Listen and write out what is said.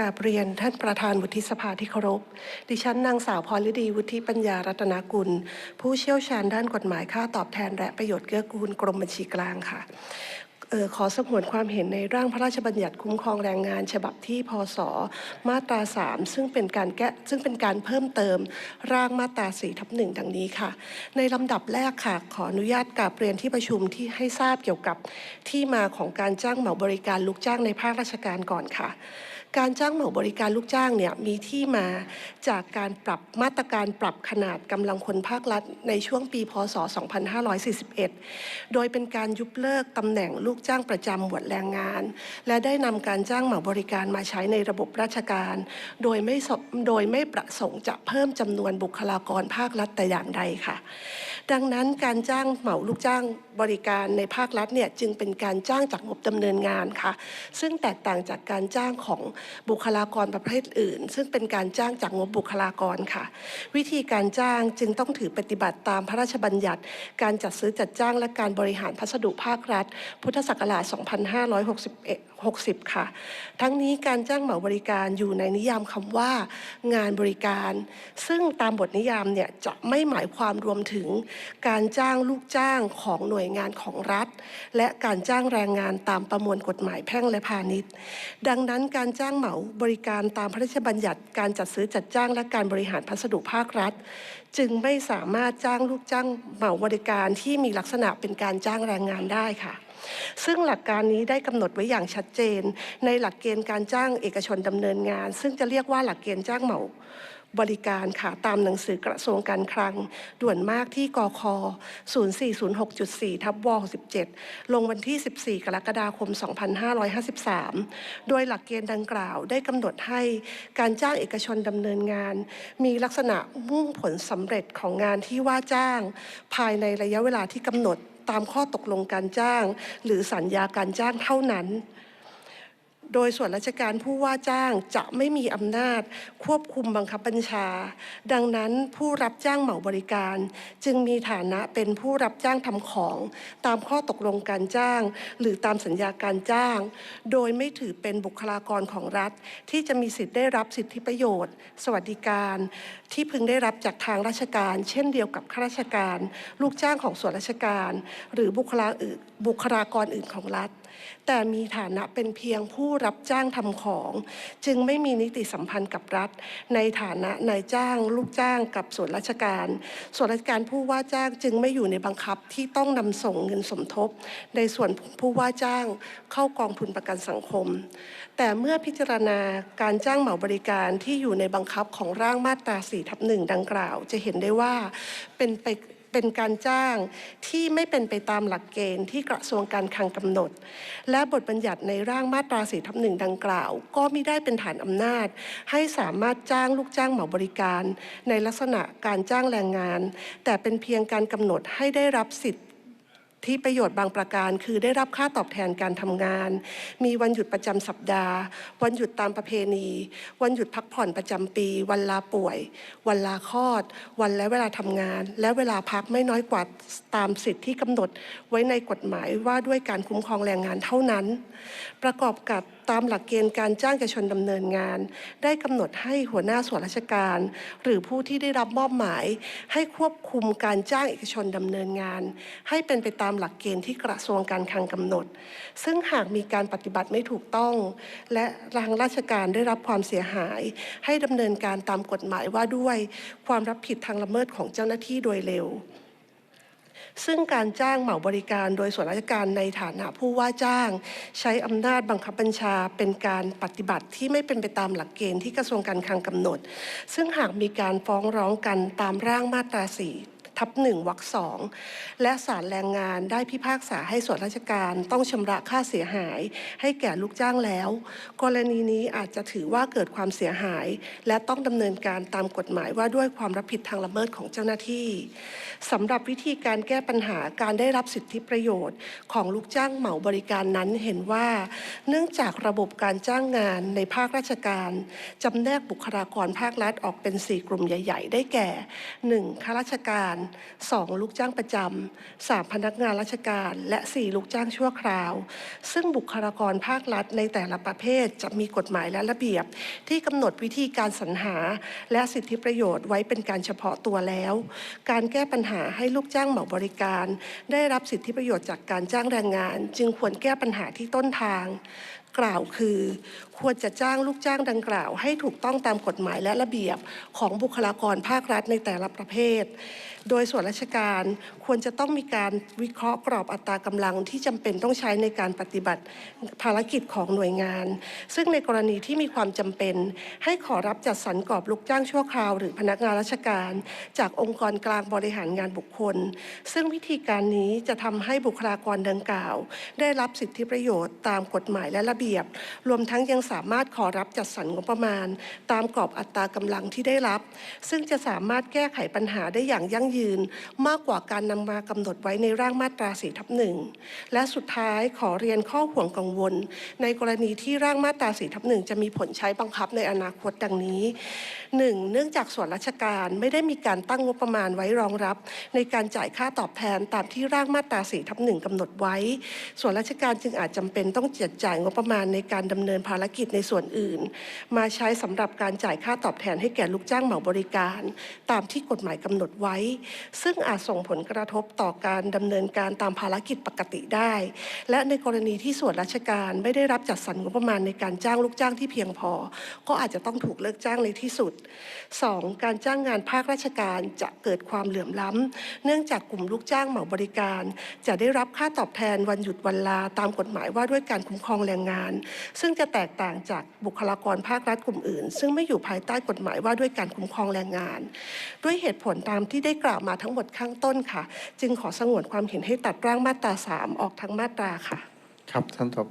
กาบเรียนท่านประธานวุฒิสภาที่เคารพ ดิฉันนางสาวพรฤดีวุฒิปัญญารัตนกุล ผู้เชี่ยวชาญด้านกฎหมายค่าตอบแทน และประโยชน์เกื้อกูลกรมบัญชีกลางค่ะออขอสงวนความเห็นในร่างพระราชบัญญัติคุ้มครองแรงงาน ฉบับที่พศ มาตรา 3 ซึ่งเป็นการแก้ซึ่งเป็นการเพิ่มเติมร่างมาตรา4ทับหนึ่งดังนี้ค่ะ ในลำดับแรกค่ะ ขออนุญาตกราบเรียนที่ประชุมที่ให้ทราบเกี่ยวกับที่มาของการจ้างเหมาบริการลูกจ้างในภาคราชการก่อนค่ะการจ้างเหมาบริการลูกจ้างเนี่ยมีที่มาจากการปรับมาตรการปรับขนาดกำลังคนภาครัฐในช่วงปีพศ 2541 โดยเป็นการยุบเลิกตำแหน่งลูกจ้างประจำหมวดแรงงาน และได้นำการจ้างเหมาบริการมาใช้ในระบบราชการ โดยไม่โดยไม่ประสงค์จะเพิ่มจำนวนบุคลากรภาครัฐแต่อย่างใดค่ะ ดังนั้นการจ้างเหมาลูกจ้างบริการในภาครัฐเนี่ยจึงเป็นการจ้างจากงบดำเนินงานค่ะ ซึ่งแตกต่างจากการจ้างของบุคลากรประเภทอื่น ซึ่งเป็นการจ้างจากงบบุคลากรค่ะ วิธีการจ้างจึงต้องถือปฏิบัติตามพระราชบัญญัติ การจัดซื้อจัดจ้างและการบริหารพัสดุภาครัฐ พุทธศักราช 2561 60 ค่ะ ทั้งนี้การจ้างเหมาบริการอยู่ในนิยามคำว่า งานบริการ ซึ่งตามบทนิยามเนี่ยจะไม่หมายความรวมถึง การจ้างลูกจ้างของหน่วยงานของรัฐ และการจ้างแรงงานตามประมวลกฎหมายแพ่งและพาณิชย์ ดังนั้นการจ้างางเหมาบริการตามพระราชบัญญัติการจัดซื้อจัดจ้างและการบริหารพัสดุภาครัฐ จึงไม่สามารถจ้างลูกจ้างเหมาบริการที่มีลักษณะเป็นการจ้างแรงงานได้ค่ะ ซึ่งหลักการนี้ได้กำหนดไว้อย่างชัดเจน ในหลักเกณฑ์การจ้างเอกชนดำเนินงาน ซึ่งจะเรียกว่าหลักเกณฑ์จ้างเหมา บริการค่ะตามหนังสือกระทรวงการคลัง ด่วนมากที่กค0406.4ทับว67ลงวันที่ 14 กรกฎาคม 2553 โดยหลักเกณฑ์ดังกล่าวได้กำหนดให้การจ้างเอกชนดำเนินงาน มีลักษณะมุ่งผลสำเร็จของงานที่ว่าจ้าง ภายในระยะเวลาที่กำหนดตามข้อตกลงการจ้าง หรือสัญญาการจ้างเท่านั้น โดยส่วนราชการผู้ว่าจ้างจะไม่มีอำนาจ ควบคุมบังคับบัญชา ดังนั้นผู้รับจ้างเหมาบริการ จึงมีฐานะเป็นผู้รับจ้างทำของ ตามข้อตกลงการจ้าง หรือตามสัญญาการจ้าง โดยไม่ถือเป็นบุคลากรของรัฐ ที่จะมีสิทธิ์ได้รับสิทธิประโยชน์ สวัสดิการ ที่พึงได้รับจากทางราชการ เช่นเดียวกับข้าราชการ ลูกจ้างของส่วนราชการ หรือบุคลาบุคลากรอื่นของรัฐแต่มีฐานะเป็นเพียงผู้รับจ้างทำของ จึงไม่มีนิติสัมพันธ์กับรัฐ ในฐานะนายจ้าง ลูกจ้างกับส่วนราชการ ส่วนราชการผู้ว่าจ้างจึงไม่อยู่ในบังคับที่ต้องนำส่งเงินสมทบ ในส่วนผู้ว่าจ้างเข้ากองทุนประกันสังคม แต่เมื่อพิจารณาการจ้างเหมาบริการที่อยู่ในบังคับของร่างมาตรา4ทับหนึ่งดังกล่าว จะเห็นได้ว่าเป็นไป เป็นการจ้างที่ไม่เป็นไปตามหลักเกณฑ์ที่กระทรวงการคลังกำหนด และบทบัญญัติในร่างมาตราสีทับหนึ่งดังกล่าว ก็ไม่ได้เป็นฐานอำนาจ ให้สามารถจ้างลูกจ้างเหมาบริการ ในลักษณะการจ้างแรงงาน แต่เป็นเพียงการกำหนดให้ได้รับสิทธิ ที่ประโยชน์บางประการ คือได้รับค่าตอบแทนการทำงาน มีวันหยุดประจำสัปดาห์ วันหยุดตามประเพณี วันหยุดพักผ่อนประจำปี วันลาป่วย วันลาคลอด วันและเวลาทำงาน และเวลาพักไม่น้อยกว่าตามสิทธิที่กำหนดไว้ในกฎหมายว่าด้วยการคุ้มครองแรงงานเท่านั้น ประกอบกับตามหลักเกณฑ์การจ้างเอกชนดำเนินงาน ได้กำหนดให้หัวหน้าส่วนราชการ หรือผู้ที่ได้รับมอบหมาย ให้ควบคุมการจ้างเอกชนดำเนินงาน ให้เป็นไปตามามหลักเกณฑ์ที่กระทรวงการคลังกำหนด ซึ่งหากมีการปฏิบัติไม่ถูกต้อง และทางราชการได้รับความเสียหาย ให้ดำเนินการตามกฎหมายว่าด้วยความรับผิดทางละเมิดของเจ้าหน้าที่โดยเร็วซึ่งการจ้างเหมาบริการโดยส่วนราชการในฐานะผู้ว่าจ้าง ใช้อำนาจบังคับบัญชาเป็นการปฏิบัติที่ไม่เป็นไปตามหลักเกณฑ์ที่กระทรวงการคลังกำหนด ซึ่งหากมีการฟ้องร้องกันตามร่างมาตราสี ทับหนึ่งวรรคสองและศาลแรงงานได้พิพากษาให้ส่วนราชการต้องชำระค่าเสียหาย ให้แก่ลูกจ้างแล้ว กรณีนี้อาจจะถือว่าเกิดความเสียหาย และต้องดำเนินการตามกฎหมายว่าด้วยความรับผิดทางละเมิดของเจ้าหน้าที่สำหรับวิธีการแก้ปัญหาการได้รับสิทธิประโยชน์ ของลูกจ้างเหมาบริการนั้นเห็นว่า เนื่องจากระบบการจ้างงานในภาคราชการจำแนกบุคลากรภาครัฐออกเป็น 4 กลุ่มใหญ่ ๆ ได้แก่ 1. ข้าราชการ2 ลูกจ้างประจำ 3 พนักงานราชการ และ 4 ลูกจ้างชั่วคราว ซึ่งบุคลากรภาครัฐในแต่ละประเภทจะมีกฎหมายและระเบียบ ที่กำหนดวิธีการสรรหา และสิทธิประโยชน์ไว้เป็นการเฉพาะตัวแล้ว การแก้ปัญหาให้ลูกจ้างเหมาบริการ ได้รับสิทธิประโยชน์จากการจ้างแรงงาน จึงควรแก้ปัญหาที่ต้นทาง กล่าวคือ ควรจะจ้างลูกจ้างดังกล่าว ให้ถูกต้องตามกฎหมายและระเบียบของบุคลากรภาครัฐในแต่ละประเภท โดยส่วนราชการควรจะต้องมีการวิเคราะห์กรอบอัตรากำลังที่จำเป็นต้องใช้ในการปฏิบัติภารกิจของหน่วยงาน ซึ่งในกรณีที่มีความจำเป็น ให้ขอรับจัดสรรกรอบลูกจ้างชั่วคราว หรือพนักงานราชการ จากองค์กรกลางบริหารงานบุคคล ซึ่งวิธีการนี้จะทำให้บุคลากรดังกล่าว ได้รับสิทธิประโยชน์ตามกฎหมายและระเบียบ รวมทั้งยังสามารถขอรับจัดสรรงบประมาณ ตามกรอบอัตรากำลังที่ได้รับ ซึ่งจะสามารถแก้ไขปัญหาได้อย่างยั่งยืน มากกว่าการนำมากำหนดไว้ในร่างมาตรา4ทับหนึ่งและสุดท้ายขอเรียนข้อห่วงกังวล ในกรณีที่ร่างมาตรา4ทับหนึ่งจะมีผลใช้บังคับในอนาคตดังนี้ 1. เนื่องจากส่วนราชการไม่ได้มีการตั้งงบประมาณไว้รองรับ ในการจ่ายค่าตอบแทนตามที่ร่างมาตรา4ทับหนึ่งกำหนดไว้ ส่วนราชการจึงอาจจำเป็นต้องจัดจ่ายงบประมาณในการดำเนินภารกิจในส่วนอื่น มาใช้สำหรับการจ่ายค่าตอบแทนให้แก่ลูกจ้างเหมาบริการ ตามที่กฎหมายกำหนดไว้ ซึ่งอาจส่งผลกระทบต่อการดำเนินการตามภารกิจปกติได้ และในกรณีที่ส่วนราชการไม่ได้รับจัดสรรงบประมาณในการจ้างลูกจ้างที่เพียงพอ ก็อาจจะต้องถูกเลิกจ้างในที่สุด 2. การจ้างงานภาคราชการจะเกิดความเหลื่อมล้ำเนื่องจากกลุ่มลูกจ้างเหมาบริการ จะได้รับค่าตอบแทนวันหยุดวันลาตามกฎหมายว่าด้วยการคุ้มครองแรงงานาน ซึ่งจะแตกต่างจากบุคลากรภาครัฐกลุ่มอื่น ซึ่งไม่อยู่ภายใต้กฎหมายว่าด้วยการคุ้มครองแรงงาน ด้วยเหตุผลตามที่ได้กล่าวมาทั้งหมดข้างต้นค่ะ จึงขอสงวนความเห็นให้ตัดร่างมาตรา 3 ออกทั้งมาตราค่ะ ครับท่านต่อไป